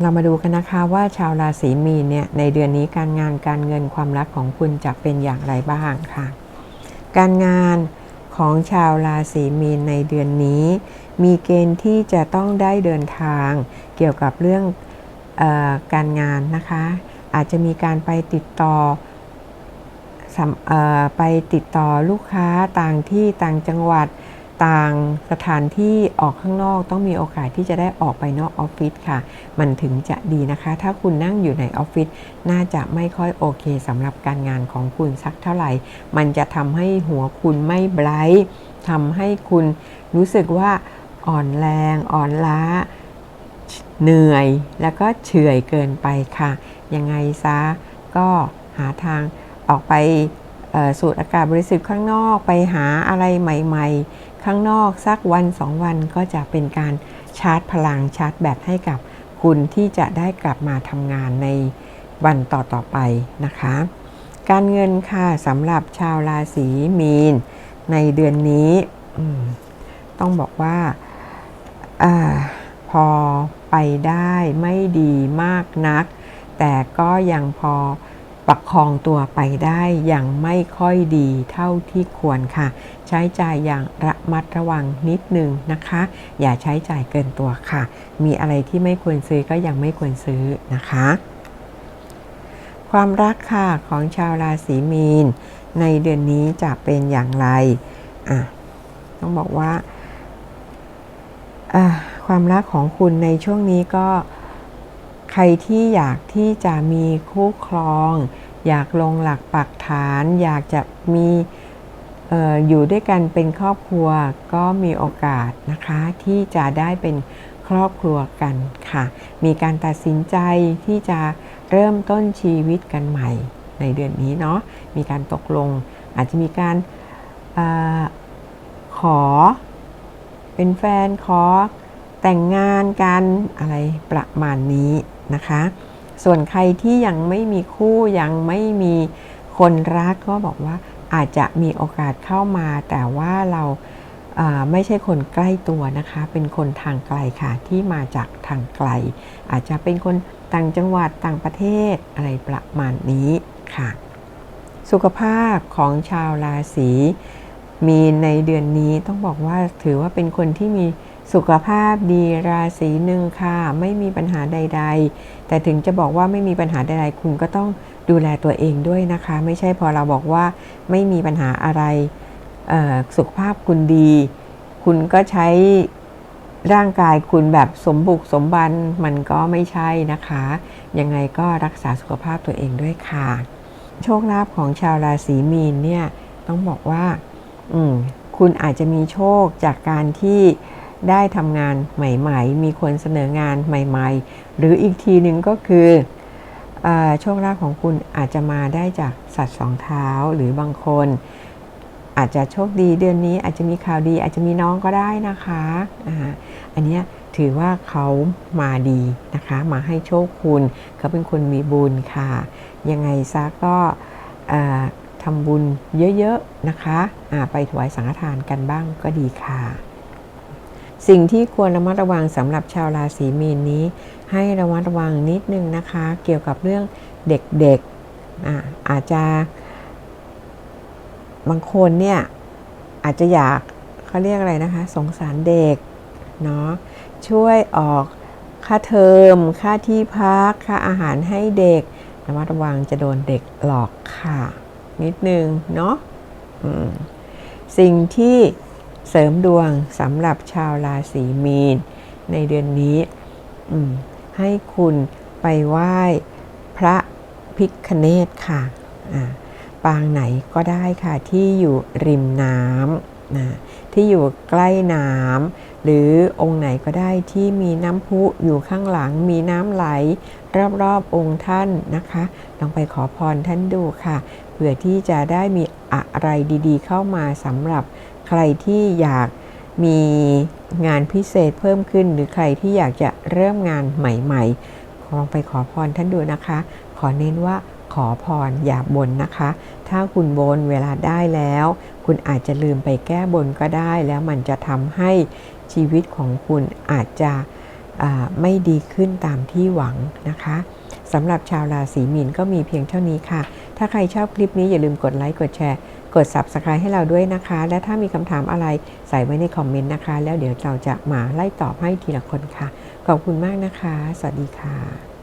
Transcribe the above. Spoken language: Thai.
เรามาดูกันนะคะว่าชาวราศีมีนเนี่ยในเดือนนี้การงานการเงินความรักของคุณจะเป็นอย่างไรบ้างค่ะ การงานของชาวราศีมีนในเดือนนี้ มีเกณฑ์ที่จะต้องได้เดินทางเกี่ยวกับเรื่องออการงานนะคะ อาจจะมีการไปติดต่ออไปติดต่อลูกค้าต่างที่ต่างจังหวัด ต่างสถานที่ออกข้างนอกต้องมีโอกาสที่จะได้ออกไปนอกออฟฟิศค่ะ มันถึงจะดีนะคะ ถ้าคุณนั่งอยู่ในออฟฟิศน่าจะไม่ค่อยโอเคสำหรับการงานของคุณสักเท่าไหร่ มันจะทำให้หัวคุณไม่ไบรท์ทำให้คุณรู้สึกว่าอ่อนแรงอ่อนล้าเหนื่อยแล้วก็เฉื่อยเกินไปค่ะ ยังไงซะก็หาทางออกไปสูดอากาศบริสุทธิ์ข้างนอกไปหาอะไรใหม่ ๆ ข้างนอกสักวันสองวันก็จะเป็นการชาร์จพลังชาร์จแบตให้กับคุณที่จะได้กลับมาทำงานในวันต่อๆไปนะคะ การเงินค่ะสำหรับชาวราศีมีน ในเดือนนี้ต้องบอกว่าอาพอไปได้ไม่ดีมากนัก แต่ก็ยังพอ ประคองตัวไปได้อย่างไม่ค่อยดีเท่าที่ควรค่ะ ใช้จ่ายอย่างระมัดระวังนิดนึงนะคะ อย่าใช้จ่ายเกินตัวค่ะ มีอะไรที่ไม่ควรซื้อก็ยังไม่ควรซื้อนะคะ ความรักค่ะของชาวราศีมีน ในเดือนนี้จะเป็นอย่างไรอะต้องบอกว่าความรักของคุณในช่วงนี้ก็ ใครที่อยากที่จะมีคู่ครอง อยากลงหลักปักฐาน อยากจะมีอออยู่ด้วยกันเป็นครอบครัวก็มีโอกาสนะคะที่จะได้เป็นครอบครัวกันค่ะ มีการตัดสินใจที่จะเริ่มต้นชีวิตกันใหม่ในเดือนนี้เนาะมีการตกลง อาจจะมีการอขอเป็นแฟนขอแต่งงานกันอะไรประมาณนี้ นะคะ ส่วนใครที่ยังไม่มีคู่ยังไม่มีคนรักก็บอกว่าอาจจะมีโอกาสเข้ามา แต่ว่าเราาไม่ใช่คนใกล้ตัวนะคะ เป็นคนทางไกลค่ะที่มาจากทางไกล อาจจะเป็นคนต่างจังหวัดต่างประเทศอะไรประมาณนี้ค่ะ สุขภาพของชาวราศีมีนในเดือนนี้ต้องบอกว่าถือว่าเป็นคนที่มี สุขภาพดีราศีหนึ่งค่ะ ไม่มีปัญหาใด ๆ แต่ถึงจะบอกว่าไม่มีปัญหาใดๆ คุณก็ต้องดูแลตัวเองด้วยนะคะ ไม่ใช่พอเราบอกว่าไม่มีปัญหาอะไรสุขภาพคุณดี คุณก็ใช้ร่างกายคุณแบบสมบุกสมบันมันก็ไม่ใช่นะคะ ยังไงก็รักษาสุขภาพตัวเองด้วยค่ะ โชคลาภของชาวราศีมีนเนี่ยต้องบอกว่า อืมคุณอาจจะมีโชคจากการที่ ได้ทำงานใหม่ๆ มีคนเสนองานใหม่ๆ หรืออีกทีหนึ่งก็คืออโชคลาภของคุณอาจจะมาได้จากสัตว์สองเท้าหรือบางคน อาจจะโชคดีเดือนนี้อาจจะมีข่าวดีอาจจะมีน้องก็ได้นะคะอ่าอันนี้ถือว่าเขามาดีนะคะ มาให้โชคคุณเขาเป็นคนมีบุญค่ะ ยังไงซะก็ทำบุญเยอะ ๆ นะคะ ไปถวายสังฆทานกันบ้างก็ดีค่ะ สิ่งที่ควรระมัดระวังสำหรับชาวราศีมีนนี้ ให้ระมัดระวังนิดนึงนะคะ เกี่ยวกับเรื่องเด็กๆอาอาจจะ บางคนเนี่ยอาจจะอยากเขาเรียกอะไรนะคะ สงสารเด็กเนาะช่วยออกค่าเทอม ค่าที่พัก ค่าอาหารให้เด็กระมัดระวังจะโดนเด็กหลอกค่ะ นิดนึงเนาะสิ่งที่ เสริมดวงสำหรับชาวราศีมีน ในเดือนนี้ให้คุณไปไหว้พระพิคเนตค่ะปางไหนก็ได้ค่ะที่อยู่ริมน้ำนะที่อยู่ใกล้น้ำหรือองค์ไหนก็ได้ที่มีน้ำพุอยู่ข้างหลังมีน้ำไหล รอบๆองค์ท่านนะคะ ลองไปขอพรท่านดูค่ะเผื่อที่จะได้มีอะไรดีๆ เข้ามาสำหรับ ใครที่อยากมีงานพิเศษเพิ่มขึ้น หรือใครที่อยากจะเริ่มงานใหม่ๆลองไปขอพรท่านดูนะคะ ขอเน้นว่าขอพรอย่าบนนะคะ ถ้าคุณบนเวลาได้แล้ว คุณอาจจะลืมไปแก้บนก็ได้ แล้วมันจะทำให้ชีวิตของคุณอาจจะไม่ดีขึ้นตามที่หวังนะคะสำหรับชาวราศีมีนก็มีเพียงเท่านี้ค่ะ ถ้าใครชอบคลิปนี้อย่าลืมกดไลค์กดแชร์ กด Subscribe ให้เราด้วยนะคะ และถ้ามีคำถามอะไรใส่ไว้ในคอมเมนต์นะคะ แล้วเดี๋ยวเราจะมาไล่ตอบให้ทีละคนค่ะ ขอบคุณมากนะคะ สวัสดีค่ะ